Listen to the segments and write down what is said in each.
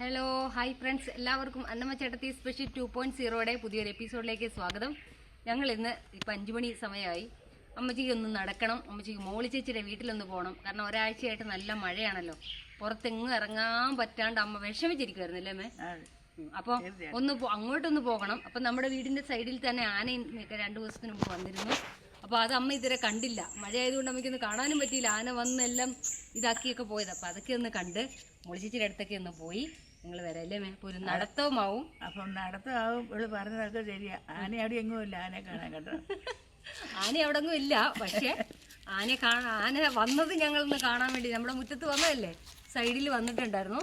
Hello hi friends എല്ലാവർക്കും അന്നമ്മ ചേട്ടത്തി special two point സീറോയുടെ പുതിയൊരു എപ്പിസോഡിലേക്ക് സ്വാഗതം. ഞങ്ങൾ ഇന്ന് ഇപ്പം അഞ്ചു മണി സമയമായി. അമ്മച്ചിക്ക് ഒന്ന് നടക്കണം. അമ്മച്ചിക്ക് മോളി ചേച്ചിയുടെ വീട്ടിലൊന്ന് പോകണം കാരണം ഒരാഴ്ചയായിട്ട് നല്ല മഴയാണല്ലോ. പുറത്തെങ്ങും ഇറങ്ങാൻ പറ്റാണ്ട് അമ്മ വിഷമിച്ചിരിക്കുമായിരുന്നു അല്ലേ അമ്മേ ഉം. അപ്പൊ ഒന്ന് അങ്ങോട്ടൊന്ന് പോകണം. അപ്പൊ നമ്മുടെ വീടിന്റെ സൈഡിൽ തന്നെ ആനയും രണ്ടു ദിവസത്തിന് മുമ്പ് വന്നിരുന്നു. അപ്പൊ അത് അമ്മ ഇതുവരെ കണ്ടില്ല. മഴയായതുകൊണ്ട് അമ്മയ്ക്കൊന്ന് കാണാനും പറ്റിയില്ല. ആന വന്നെല്ലാം ഇതാക്കിയൊക്കെ പോയത്. അപ്പൊ അതൊക്കെ ഒന്ന് കണ്ട് മുളിച്ചിച്ചിയുടെ അടുത്തൊക്കെ ഒന്ന് പോയി. നിങ്ങൾ വരാം അല്ലേ മേ? ഒരു നടത്തവുമാവും. അപ്പം നടത്തമാവും. ഇവൾ പറഞ്ഞതൊക്കെ ശരിയാ. ആന അവിടെ എങ്ങും ഇല്ല. ആനയെ കാണാൻ കേട്ടോ. ആന അവിടെ ഒന്നും ഇല്ല. പക്ഷെ ആനയെ കാണാൻ ആന വന്നത് ഞങ്ങളൊന്ന് കാണാൻ വേണ്ടി. നമ്മുടെ മുറ്റത്ത് വന്നതല്ലേ? സൈഡിൽ വന്നിട്ടുണ്ടായിരുന്നു.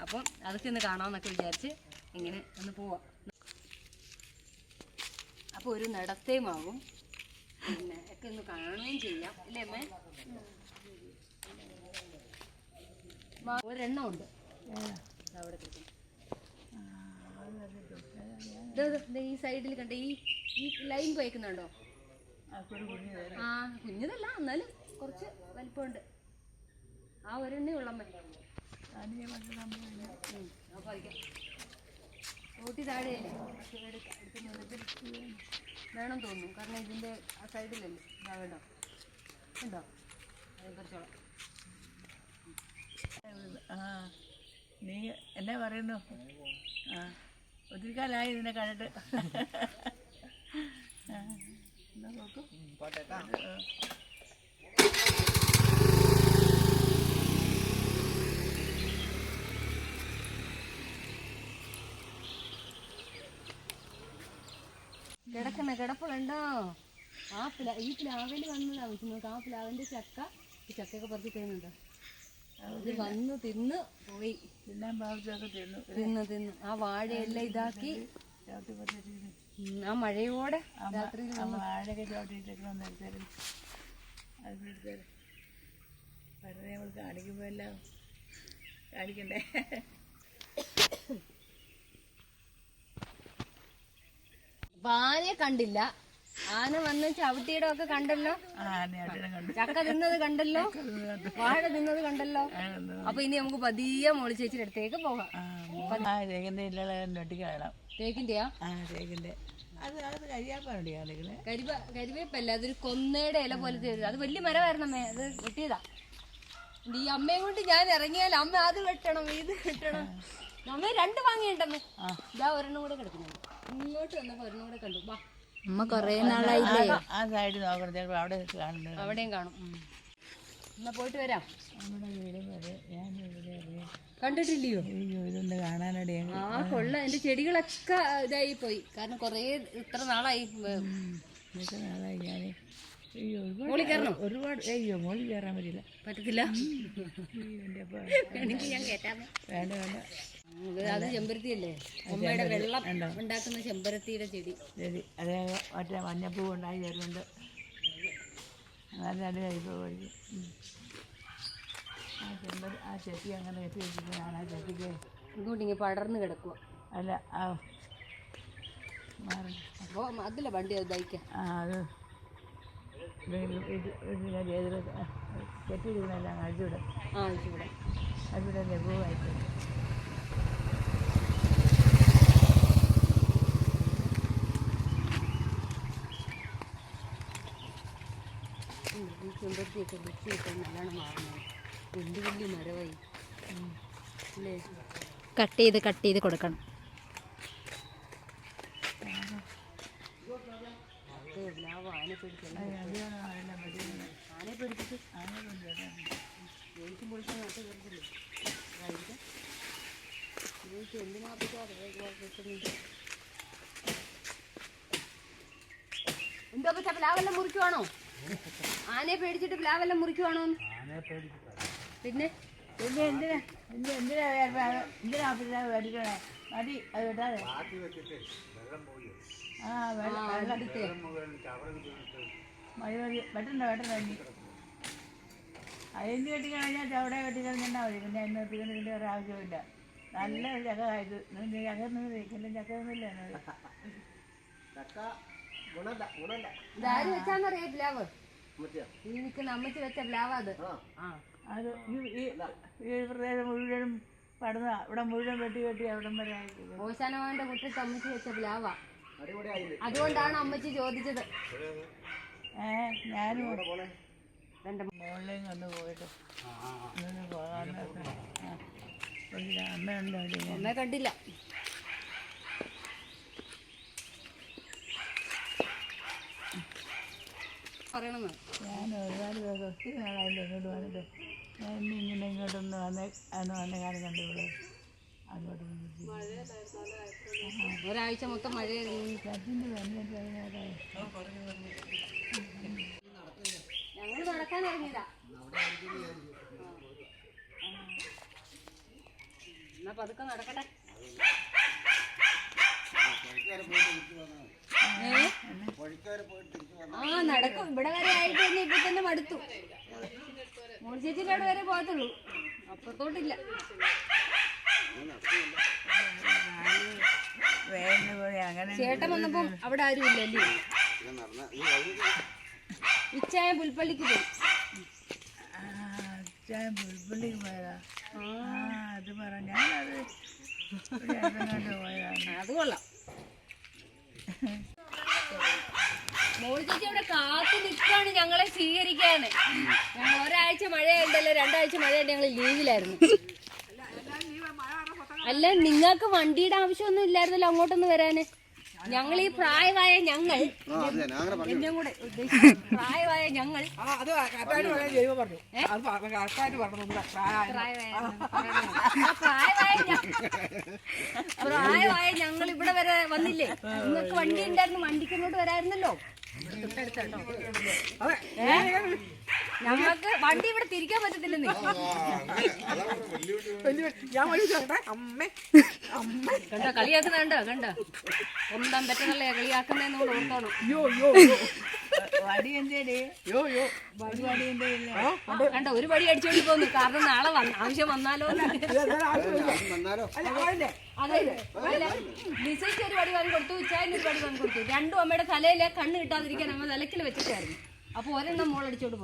അപ്പം അതൊക്കെ ഒന്ന് കാണാമെന്നൊക്കെ വിചാരിച്ച് ഇങ്ങനെ ഒന്ന് പോവാം. അപ്പോൾ ഒരു നടത്തേമാവും പിന്നെ ഒക്കെ ഒന്ന് കാണുകയും ചെയ്യാം. അല്ലേ അമ്മേ? മാ- ഈ സൈഡിൽ കണ്ട ഈ ഈ ലൈൻ കുഴക്കുന്നുണ്ടോ ആ കുഞ്ഞതല്ല എന്നാലും കുറച്ച് വലിപ്പമുണ്ട്. ആ ഒരെണ്ണേ ഉള്ളമ്മ റോട്ടി താഴെയല്ലേ? വേണം തോന്നുന്നു കാരണം ഇതിന്റെ ആ സൈഡിലല്ലേ ഇതാ വേണ്ടോ ഉണ്ടോ അതിനെ കുറിച്ചോളാം. ആ നീ എന്നെ പറയുന്നു? ഒത്തിരി കാലമായി ഇതിനെ കണ്ടിട്ട്. കിടക്കണ കിടപ്പുണ്ടോ? ആ പ്ലാ ഈ പ്ലാവിൽ വന്നതാ നിങ്ങൾക്ക് ആ പ്ലാവിന്റെ ചക്ക ഈ ചക്കയൊക്കെ പറിച്ച് തരുന്നുണ്ടോ വന്നു തിന്ന് പോയി. തിന്നാൻ തിന്നു. തിന്ന് തിന്ന്. ആ വാഴയെല്ലാം ഇതാക്കി. ചവിട്ടി പറ്റിട്ട് ആ മഴയോടെ രാത്രിയിൽ അമ്മ ആഴൊക്കെ ചവിട്ടിയിട്ടൊക്കെ ഒന്ന് എടുത്തേരും. അത് എടുത്തേരും. വെറുതെ നമ്മൾ കാണിക്കുമ്പോൾ എല്ലാം കാണിക്കണ്ടേ? അപ്പൊ കണ്ടില്ല. ആന വന്ന് ചവിട്ടിയുടെ ഒക്കെ കണ്ടല്ലോ? ചക്ക തിന്നത് കണ്ടല്ലോ? വാഴ തിന്നത് കണ്ടല്ലോ? അപ്പൊ ഇനി നമുക്ക് പതിയെ മോളി ചേച്ചിയുടെ അടുത്തേക്ക് പോകാം. തേക്കിന്റെയാ കരിവേപ്പല്ല അതൊരു കൊന്നയുടെ ഇല പോലെ ഒരു- അത് വലിയ മരമായിരുന്നു അമ്മേ അത് വെട്ടിയതാ. ഈ അമ്മയും കൊണ്ട് ഞാൻ ഇറങ്ങിയാൽ അമ്മ അത് വെട്ടണം ഇത് വെട്ടണം. അമ്മ രണ്ട് വാങ്ങിയുണ്ടമ്മേ ഇതാ ഒരെണ്ണം കൂടെ കിടക്കുന്നുണ്ട്. ഇങ്ങോട്ട് വന്നപ്പോ ഒരെണ്ണം കൂടെ കണ്ടു. വാ. അമ്മ കൊറേ നാളായില്ലേ? ആ സൈഡിൽ നോക്കണം ചിലപ്പോൾ അവിടെ കാണുന്നത് അവിടെയും കാണും ഉം. എന്നാ പോയിട്ട് വരാം. നമ്മുടെ വീട് വരെ ഞാൻ ഇവിടെ അറിയാം കണ്ടിട്ടില്ലയോ? അയ്യോ ഇതൊന്ന് കാണാനടി. ആ കൊള്ള. എന്റെ ചെടികളൊക്കെ ഇതായി പോയി. കാരണം കൊറേ ഇത്ര നാളായി. നാളായി. ഞാൻ അയ്യോ ഒരുപാട് മോളിൽ കയറണോ? ഒരുപാട് അയ്യോ മോളിൽ കയറാൻ പറ്റില്ല പറ്റത്തില്ല. എനിക്ക് ഞാൻ വേണ്ട വേണ്ട. ഇത് അത് ചെമ്പരത്തിയല്ലേ? അമ്മയുടെ വെള്ളം ഉണ്ടാക്കുന്ന ചെമ്പരത്തിയുടെ ചെടി. ശരി അതേ മറ്റേ മഞ്ഞപ്പൂ ഉണ്ടായി വരുന്നുണ്ട് നല്ല ഉം. ആ ചെത്തി അങ്ങനെ കെട്ടി വെച്ചിട്ട് ഞാൻ ആ ചെത്തിക്ക്. ഇങ്ങോട്ട് ഇങ്ങനെ പടർന്ന് കിടക്കുക അല്ല ആ. മാറി അപ്പോൾ അതില്ല വണ്ടി അത് ബൈക്ക് ആ അത് ഇതിനെ ചെയ്തിട്ട് അഴിച്ചുവിടും അഴിച്ചുവിടെ ലഘുവായിട്ട് ചെമ്പരത്തിയൊക്കെ വൃത്തിയൊക്കെ നല്ലോണം മാറണം വലിയ വലിയ മരവായി. അല്ലേ? കട്ട് ചെയ്ത് കട്ട് ചെയ്ത് കൊടുക്കണം. പിടിച്ചല്ലേ ആനെ ആനെ പിടിച്ചിട്ട് പൊളിച്ച് നാട്ടിൽ എന്താ പറ്റാ പ്ലാവെല്ലാം മുറിക്കുവാണോ? ആനയെ പേടിച്ചിട്ട് പ്ലാവെല്ലാം മുറിക്കുവാണോ? പിന്നെ? പിന്നെ എന്തിനാ? എന്തിനാ എന്തിനാ എന്തിനാ പിന്നെ മേടിക്കണേ മതി അത് വിട്ടാതെ ആ വെള്ളം വെള്ളം മതി മതി വെട്ടണ്ട വെട്ടണ്ട ചവിടെ വെട്ടി കഴിഞ്ഞാൽ മതി. പിന്നെ അതിന് വെട്ടിക്കുന്നതിന്റെ ഒരു ആവശ്യമില്ല നല്ല ചക്ക കായ്ച്ചു നീ ചക്ക നിന്ന് വെക്കില്ല ചക്ക നിന്നില്ല ഇതാര് വെച്ചാന്നറിയാ പ്ലാവ്? ഈ നിൽക്കുന്ന അമ്മച്ചി വെച്ച പ്ലാവ് അത്. ആ. അത് ഈ ഈ ഈ പ്രദേശം മുഴുവനും പടന്ന ഇവിടെ മുഴുവൻ വെട്ടി വെട്ടി അവിടം വരെ ആക്കിയത് കുട്ടി അമ്മച്ചി വെച്ച പ്ലാവാ. അതുകൊണ്ടാണ് അമ്മച്ചി ചോദിച്ചത്. ഏ ഞാനും എന്റെ മുകളിലേയും കൊണ്ട് പോയിട്ട്. അമ്മയുണ്ട് അവിടെ കണ്ടില്ല. പറയണമെന്ന് ഞാൻ ഒരുപാട് പേര് ഒത്തിരി നാളായില്ല ഇങ്ങോട്ട് വന്നിട്ട്. ഞാൻ ഇന്ന് ഇങ്ങനെ ഇങ്ങോട്ടൊന്ന് വന്നേ അന്ന് വന്ന കാര്യം കണ്ടു ഇവിടെ. അങ്ങോട്ട് ഒരാഴ്ച മൊത്തം മഴയായിരുന്നു. ഞങ്ങൾ നടക്കാൻ ഇറങ്ങിയതാ. എന്നാ പതുക്കെ നടക്കട്ടെ? ആ നടക്കും. ഇവിടെ വരെ ആയിട്ട് തന്നെ ഇപ്പൊ തന്നെ മടുത്തു. മോൾ ചേച്ചിയുടെ അവിടെ വരെ പോകത്തുള്ളൂ. അപ്പുറത്തോട്ടില്ല. ചേട്ടൻ വന്നപ്പം അവിടെ ആരും ഇല്ലല്ലേ ഇച്ചായ പുൽപ്പള്ളിക്ക് പോയി. പുൽപ്പള്ളിക്ക് പോയതാ ആ, അത് പറ അത് കൊള്ളാം മോളി കാത്തു നിൽക്കാണ് ഞങ്ങളെ സ്വീകരിക്കാണ് ഞങ്ങൾ ഒരാഴ്ച മഴയുണ്ടല്ലോ രണ്ടാഴ്ച മഴയുണ്ട് ഞങ്ങൾ ലീവിലായിരുന്നു. അല്ല നിങ്ങൾക്ക് വണ്ടിയുടെ ആവശ്യമൊന്നും ഇല്ലായിരുന്നല്ലോ അങ്ങോട്ടൊന്ന് വരാന്. ഞങ്ങൾ ഈ പ്രായമായ ഞങ്ങൾ എന്നെ കൂടെ ഉദ്ദേശിച്ചു പ്രായമായ ഞങ്ങൾ ആ, അത് കറക്റ്റായിട്ട് പറയാൻ ജൈവ പറഞ്ഞു. അത് പ- കറക്റ്റായിട്ട് പറഞ്ഞു പ്രായ പ്രായമായ. ആ പ്രായമായ ഞ- പ്രായമായ ഞങ്ങൾ ഇവിടെ വരെ വന്നില്ലേ? നിങ്ങൾക്ക് വണ്ടി ഉണ്ടായിരുന്നു വണ്ടിക്ക് ഇങ്ങോട്ട് വരായിരുന്നല്ലോ. തൊട്ടടുത്താട്ടോ. ഏ? ഞങ്ങൾക്ക് വണ്ടി ഇവിടെ തിരിക്കാൻ പറ്റത്തില്ലെന്നേ. വലിയ ഞാൻ വലിയ ചോട്ടെ അമ്മേ അമ്മേ. കണ്ടോ കളിയാക്കുന്ന കണ്ടോ? കണ്ടോ ഒന്നാം തെറ്റല്ലേ കളിയാക്കുന്നതെന്ന് കൂടെ ഓർത്തോണം. യോ യോ യോ വടി എന്തേടി? യോ യോ വടി വടി എന്തേ ഇല്ല കണ്ടോ ഒരു വടി അടിച്ചോണ്ട് പോന്നു. കാരണം നാളെ ആവശ്യം വന്നാലോ അല്ല അതെ അല്ല ലിസയ്ക്ക് ഒരു വടി വാങ്ങി കൊടുത്തു ഉച്ചായന് ഒരു വടി വാങ്ങി കൊടുത്തു രണ്ടും അമ്മയുടെ തലയിലെ കണ്ണ് കിട്ടാതിരിക്കാൻ അമ്മ തലക്കിൽ വെച്ചിട്ടായിരുന്നു. അപ്പൊ ഒരെണ്ണം മോൾ അടിച്ചോണ്ട്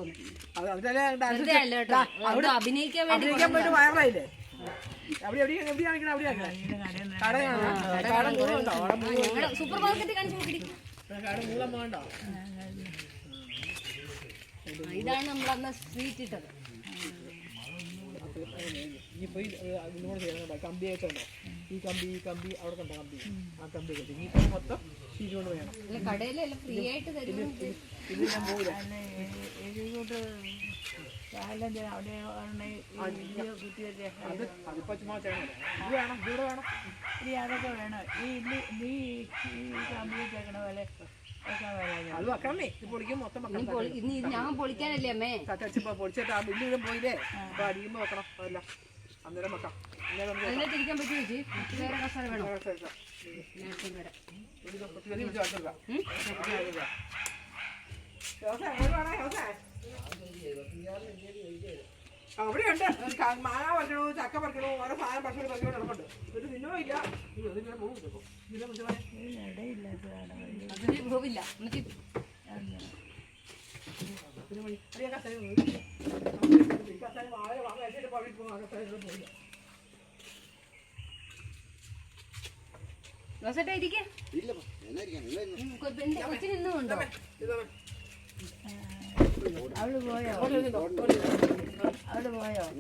അഭിനയിക്കാൻ വേണ്ടി വയറായില്ലേ സൂപ്പർ കാണിച്ചു ഇതാണ് നമ്മൾ അന്ന് സ്ട്രീറ്റ് ഇട്ടത്. ഇനിയിപ്പോ ഈ, കമ്പി ഈ കമ്പി അവിടെ കണ്ട കമ്പി. ആ കമ്പി ഒക്കെ ഇനിയിപ്പോ മൊത്തം തിരിച്ചുകൊണ്ട് വേണം. അല്ല കടയിലെല്ലാം ഫ്രീ ആയിട്ട് തരും ഇത് ഞാൻ പോകില്ല ഈ ഇത് കുത്തി അത് അതിപ്പോ ചുമ്മാ ചെയ്യണം ഇത് വേണം ഇതിവിടെ വേണം. ഇനി അതൊക്കെ വേണം. ഈ നീ നീ ഈ കമ്പി ചേക്കണ പോലെ ഒക്കെ വരാതെ അത് വെക്കണമേ ഇത് പൊളിക്കും മൊത്തം ഇനി വെക്കണം പൊളി- ഞാൻ പൊളിക്കാനല്ലേ അമ്മേ? തച്ചപ്പോ പൊളിച്ചിട്ട് ആ ബില്ല് പോയില്ലേ? അപ്പൊ അടിയുമ്പോ വെക്കണം അതല്ല. അന്നേരം വെക്കാം. അന്നേരം തിരിക്കാൻ പറ്റുമോ ചേച്ചി വേറെ കസാര വേണോ. ഒരു ഇത് മാങ്ങ പറിക്കണു ചക്ക പറിക്കണു ഓരോ സാധനം പറിക്കണു പറിക്കണു നടപ്പുണ്ട്. ഒരു നിന്നോ ഇല്ല. ഇതിങ്ങനെ പോകും ഇതിനെ പോവില്ല. വഴി. അത് ഞാൻ കസേര കസേര വാഴ പോകും. ഇരിക്കേ. കൊച്ചിന് അവൾ പോയോ. അവൾ പോയോ?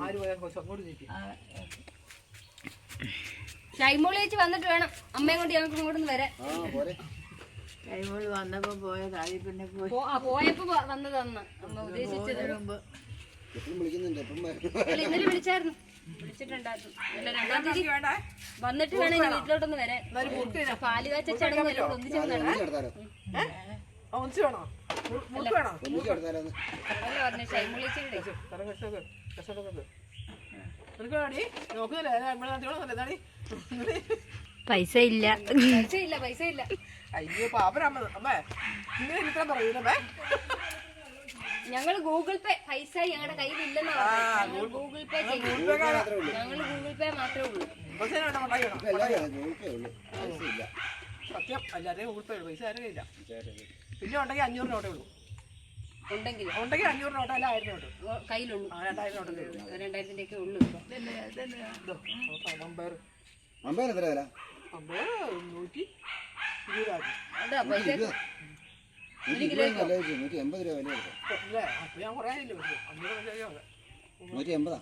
ഷൈമോളി ചേച്ചി വന്നിട്ട് വേണം. അമ്മയും കൊണ്ട് ഞങ്ങൾക്ക് ഇങ്ങോട്ടൊന്ന് വരാൻ. കൈമോൾ വന്നപ്പോ പോയതായി പിന്നെ പോയി. പോ- ആ, പോയപ്പോ വന്നതന്ന് അമ്മ ഉദ്ദേശിച്ചത്. മുമ്പ് അല്ല ഇന്നലെ വിളിച്ചായിരുന്നു. വിളിച്ചിട്ടുണ്ടായിരുന്നു. അല്ല രണ്ടാം തീയതി വന്നിട്ട് വേണം വീട്ടിലോട്ടൊന്ന് വരാൻ. പാൽ കാച്ച ചടങ്ങ് എല്ലാം കൂടെ ഒന്നിച്ച് നടത്താം. വേണോ? അതല്ല പറഞ്ഞ പൈസ ഇല്ല പൈസ ഇല്ല. പൈസ ഇല്ല അയ്യോ പാപ്പരമ്മ അമ്മേ ഇങ്ങനെ ഇത്ര പറയുന്നേ ഞങ്ങൾ ഗൂഗിൾ പേ പൈസ ഞങ്ങളുടെ കയ്യിൽ ഇല്ലെന്ന് പറഞ്ഞു. ഗൂഗിൾ പേ ചെയ്യും ഞങ്ങൾ ഗൂഗിൾ പേ മാത്രമേ ഉള്ളൂ. സത്യം എല്ലാവരെയും ഗൂഗിൾ പേ പൈസ ആരും ഇല്ല പിന്നെ ഉണ്ടെങ്കിൽ അഞ്ഞൂറ് നോട്ടേ ഉള്ളൂ. ഉണ്ടെങ്കിൽ ഉണ്ടെങ്കിൽ അഞ്ഞൂറ് നോട്ട് അല്ല ആയിരം നോട്ട് കയ്യിലുള്ളൂ ആ രണ്ടായിരം നോട്ടൊക്കെ രണ്ടായിരത്തിന്റെ ഒക്കെ ഉള്ളൂ അമ്പയർ അമ്പതിന് എത്ര വില? അമ്പയർ നൂറ്റി ഇരുപതാക്കി അതാ പൈസ. നൂറ്റി ഇരുപത് നൂറ്റി എൺപത് രൂപ വില കൊടുക്കും. അല്ലേ അപ്പൊ ഞാൻ കുറേ ആയില്ലേ പക്ഷേ അഞ്ഞൂറ് ശരിയാണ് നൂറ്റി എൺപതാ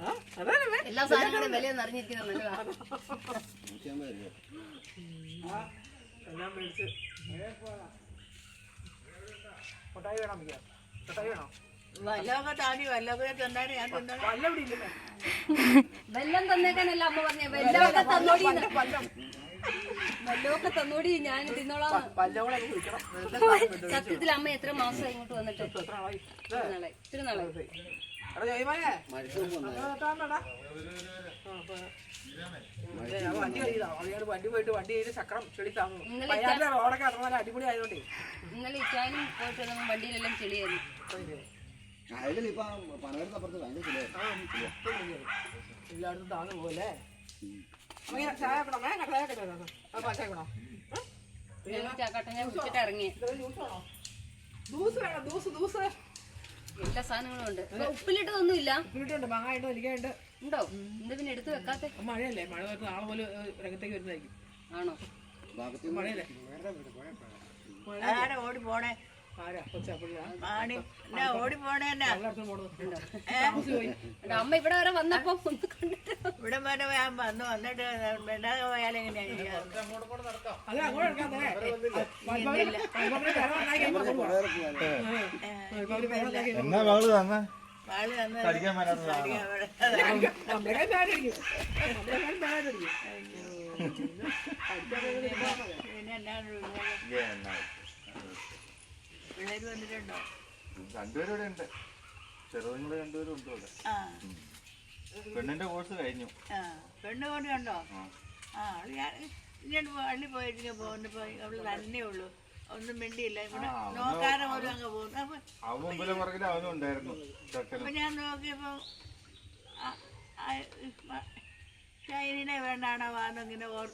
ആ അതാണ് എല്ലാ സാധനങ്ങളും വില അറിഞ്ഞിരിക്കുന്നത് നല്ലതാണ് നൂറ്റി അമ്പത് രൂപ എല്ലാം മേടിച്ച്. കൊട്ടായി വേണം മിക്ക കൊട്ടായി വേണം? വല്ലതൊക്കെ താണ്ടി വല്ലതൊക്കെ തിന്നാണ് ഞാൻ ഇവിടെ വെല്ലം തന്നേക്കാനല്ല അമ്മ പറഞ്ഞ വെല്ലമൊക്കെ തന്നോടി വെല്ലമൊക്കെ തന്നോടി ഞാൻ തിന്നോളാം സത്യത്തിൽ അമ്മ എത്ര മാസം ഇങ്ങോട്ട് വന്നിട്ട്? എത്ര നാളായി? വണ്ടി പോയിട്ട് വണ്ടി ചക്രം ചെളി താങ്ങും റോഡൊക്കെ ഇറങ്ങാൻ അടിപൊളി ആയതുകൊണ്ടേ. ഇന്നലെ ഇച്ചാനും പോയിട്ട് വണ്ടിയിലെല്ലാം ചെളിയായിരുന്നു. എല്ലായിടത്തും താന്ന് പോലെ ചായ വേണം വേണ്ട ചായ ചായ വേണം ചാക്കാട്ട ഞാൻ കുടിച്ചിട്ട് ഇറങ്ങി. ദൂസ് വേണം ദൂസ് ദൂസ് എല്ലാ സാധനങ്ങളും ഉണ്ട്. ഉപ്പിലിട്ടതൊന്നും ഇല്ല വീട്ടുണ്ട് മാങ്ങായിട്ട് വലിക്കാണ്ട് ഉണ്ടോ? എന്താ പിന്നെ എടുത്ത് വെക്കാത്തെ. മഴയല്ലേ? മഴ വരുന്ന നാളെ പോലെ രംഗത്തേക്ക് വരുന്നതായിരിക്കും. ആണോ? മഴയല്ലേ? ഓടി പോണേ? എന്നാ എന്നാ? അമ്മ ഇവിടെ വരെ വന്നപ്പോ ഒന്ന് കണ്ടിട്ട് ഇവിടെ വരെ വന്ന് വന്നിട്ട് മിണ്ടാതെ പോയാൽ എങ്ങനെയാ എന്നാ വാൾ തന്ന്? കടിക്കാൻ പേരടിക്കും പിന്നെ എന്നാണ് പിള്ളേര് വന്നിട്ടുണ്ടോ? രണ്ടുപേരും ഇവിടെ ഉണ്ട് ചെറുതുങ്ങൾ രണ്ടുപേരും ഉണ്ട് ഇവിടെ. ആ. പെണ്ണിന്റെ കോഴ്സ് കഴിഞ്ഞു. ആ. പെണ്ണ് കൊണ്ട് കണ്ടോ ആ അവൾ ഞാൻ ഇങ്ങോട്ട് പള്ളി പോയിട്ട് പോകുന്നപ്പോ അവൾ തന്നെ ഉള്ളൂ. ഒന്നും മിണ്ടിയില്ല. ഇവിടെ നോക്കാതെ പോലും അങ്ങ് പോകുന്നു. അപ്പൊ അവൻ അവനും ഉണ്ടായിരുന്നു. അപ്പൊ ഞാൻ നോക്കിയപ്പോ ചൈനീനെ വേണ്ടാണോ വാന്നിങ്ങനെ മതി.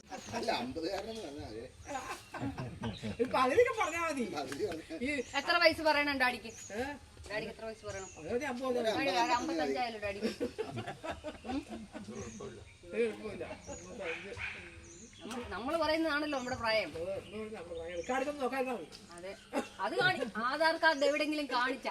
പറഞ്ഞാ ഈ എത്ര വയസ്സ് പറയണം ഡാഡിക്ക്? നമ്മൾ ഡാഡിക്ക് എത്ര വയസ്സ് പറയണം? അമ്പത്തഞ്ചായാലും ഡാഡിക്ക് നമ്മൾ പറയുന്നതാണല്ലോ നമ്മുടെ പ്രായം. മതി. അതെ. അത് കാണി ആധാർ കാർഡ് എവിടെങ്കിലും കാണിച്ച.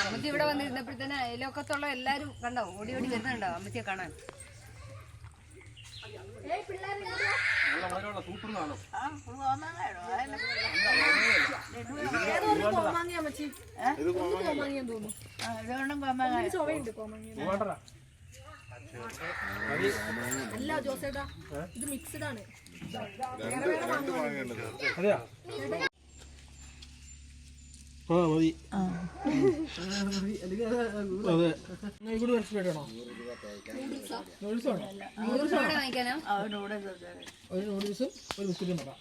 അമ്മച്ചി ഇവിടെ വന്നിരുന്നപ്പോഴത്തേന് അയലോക്കത്തുള്ള എല്ലാരും കണ്ടോ? ഓടി ഓടി വരുന്നുണ്ടോ? അമ്മച്ചിയെ കാണാൻ. അല്ല ജോസേട്ടാ ഇത് മിക്സ്ഡ് ആണ് അതെയാ ആ മതി. അതെ. ഇവിടെ ഒരു നൂഡിൽസും ഒരു ബിസ്ക്കറ്റും വേണം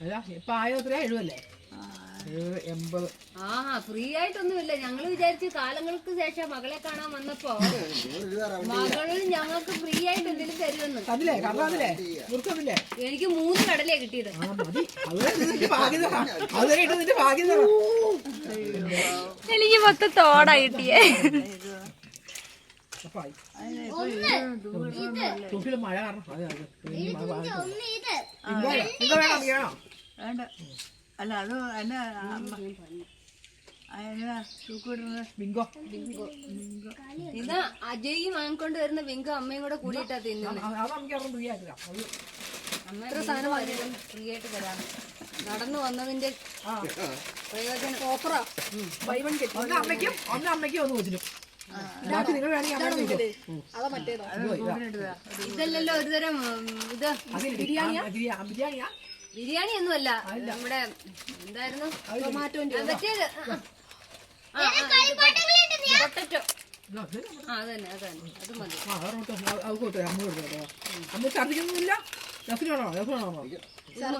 അല്ല ഇപ്പൊ ആയിരം എത്രയാ? എഴുപല്ലേ എൺപത്. ആ ഫ്രീ ആയിട്ടൊന്നുമില്ല. ഞങ്ങൾ വിചാരിച്ച് കാലങ്ങൾക്ക് ശേഷം മകളെ കാണാൻ വന്നപ്പോ മകൾ ഞങ്ങൾക്ക് ഫ്രീ ആയിട്ട് എന്തെങ്കിലും തരുമെന്ന്. എനിക്ക് മൂന്ന് കടലേ കിട്ടിയത്. എനിക്ക് മൊത്തം തോടാ കിട്ടിയേ. മഴ കാരണം. വേണ്ട. അല്ല അത് എന്നാ ബിങ്കോ. അജയ് വാങ്ങിക്കൊണ്ട് വരുന്ന ബിങ്കോ അമ്മയും കൂടെ കൂടിയിട്ടാ തിന്നുന്നത് അമ്മ എത്ര സാധനം വാങ്ങിയാലും ഫ്രീ ആയിട്ട് തരാം. നടന്നു വന്നതിന്റെ പ്രയോജനം. ഓഫറാ ബൈ വൺ ഗെറ്റ്. ഒന്ന് അമ്മയ്ക്കും ഒന്ന് അമ്മയ്ക്കും ഒന്ന് കൊച്ചിനും നിങ്ങൾ വേണമെങ്കിൽ അമ്മ അതാ മറ്റേതോ. ഇതല്ലല്ലോ ഒരുതരം ഇത് ബിരിയാണിയാ? ബിരിയാണിയാ. ബിരിയാണി ഒന്നുമല്ല നമ്മുടെ എന്തായിരുന്നു? മറ്റേത് പൊട്ടറ്റോ. അത് മതി. അമ്മ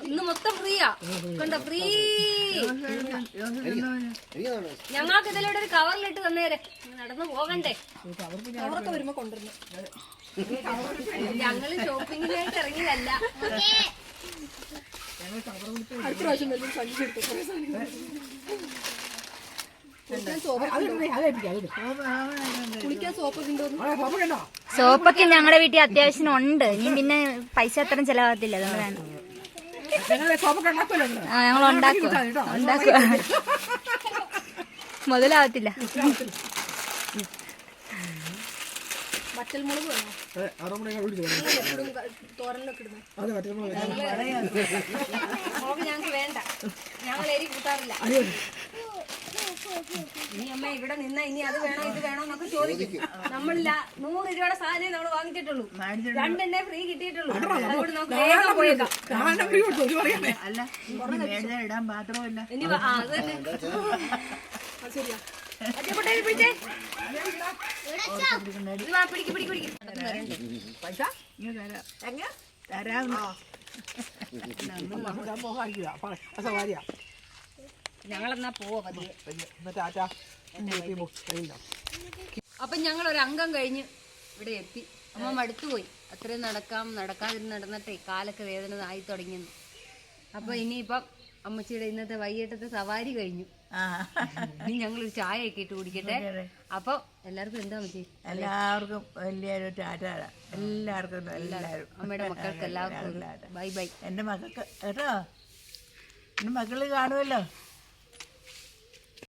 ഇന്ന് മൊത്തം ഫ്രീയാ കണ്ടോ ഫ്രീ ഞങ്ങൾക്ക് ഇതിലൂടെ ഒരു കവറിലിട്ട് തന്നേരെ. നടന്നു പോകണ്ടേ. കവറൊക്കെ വരുമ്പോ കൊണ്ടുവരുന്നു ഞങ്ങൾ ഷോപ്പിങ്ങിനായിട്ട് ഇറങ്ങിയതല്ല. അടുത്ത പ്രാവശ്യം സഞ്ചി എടുത്തു കുറേ സാധനങ്ങൾ സോപ്പൊക്കെ ഉണ്ടോന്ന് ആ പാപ്പ കണ്ടോ സോപ്പൊക്കെ ഞങ്ങളുടെ വീട്ടിൽ അത്യാവശ്യം ഉണ്ട്. ഇനി പിന്നെ പൈസ അത്രയും ചെലവാകത്തില്ല ഞങ്ങൾ ഉണ്ടാക്കും. ഉണ്ടാക്കുക മുതലാവത്തില്ല. വറ്റൽമുളക് വേണോ. എപ്പോഴും തോരനിലൊക്കെ ഇടുന്നത് അതെ നമ്മൾ മുളക് ഞങ്ങൾക്ക് വേണ്ട. ഞങ്ങൾ എരി കൂട്ടാറില്ല. ഇനി അമ്മ ഇവിടെ നിന്ന ഇനി അത് വേണോ ഇത് വേണോ എന്നൊക്കെ ചോദിക്കും. നമ്മളില്ല. നൂറ് രൂപയുടെ സാധനം നമ്മൾ വാങ്ങിച്ചിട്ടുള്ളൂ. രണ്ടെണ്ണേ ഫ്രീ കിട്ടിയിട്ടുള്ളൂ. അതുകൊണ്ട് നമുക്ക് വേഗം പോയേക്കാം. അല്ല ഇടാൻ പാത്രമില്ല ഇനി അത് തന്നെ. ശരിയാ. പിടിച്ചേ പൈസ ഇങ്ങ് തരാം തരാം ഞാൻ പോകാനില്ല സവാരിയാ ഞങ്ങളെന്നാ പോവാ പതിയെ. എന്നിട്ട് ആറ്റാ കഴിയില്ല അപ്പം ഞങ്ങൾ ഒരു അംഗം കഴിഞ്ഞ് ഇവിടെ എത്തി. അമ്മ മടുത്തുപോയി അത്രയും നടക്കാം നടക്കാതിരുന്ന് നടന്നിട്ടേ കാലൊക്കെ വേദന ആയി തുടങ്ങിയെന്ന്. അപ്പൊ ഇനിയിപ്പം അമ്മച്ചിയുടെ ഇന്നത്തെ വൈകിട്ടത്തെ സവാരി കഴിഞ്ഞു. ഇനി ഞങ്ങൾ ഒരു ചായ ഒക്കെ ഇട്ട് കുടിക്കട്ടെ. അപ്പൊ എല്ലാവർക്കും എന്താ മതി എല്ലാവർക്കും വലിയൊരു ടാറ്റ എല്ലാവർക്കും എല്ലാവരും അമ്മയുടെ മക്കൾക്ക് എല്ലാവർക്കും ബൈ ബൈ. എന്റെ മക്കൾക്ക് കേട്ടോ? എന്റെ മക്കൾ കാണുമല്ലോ?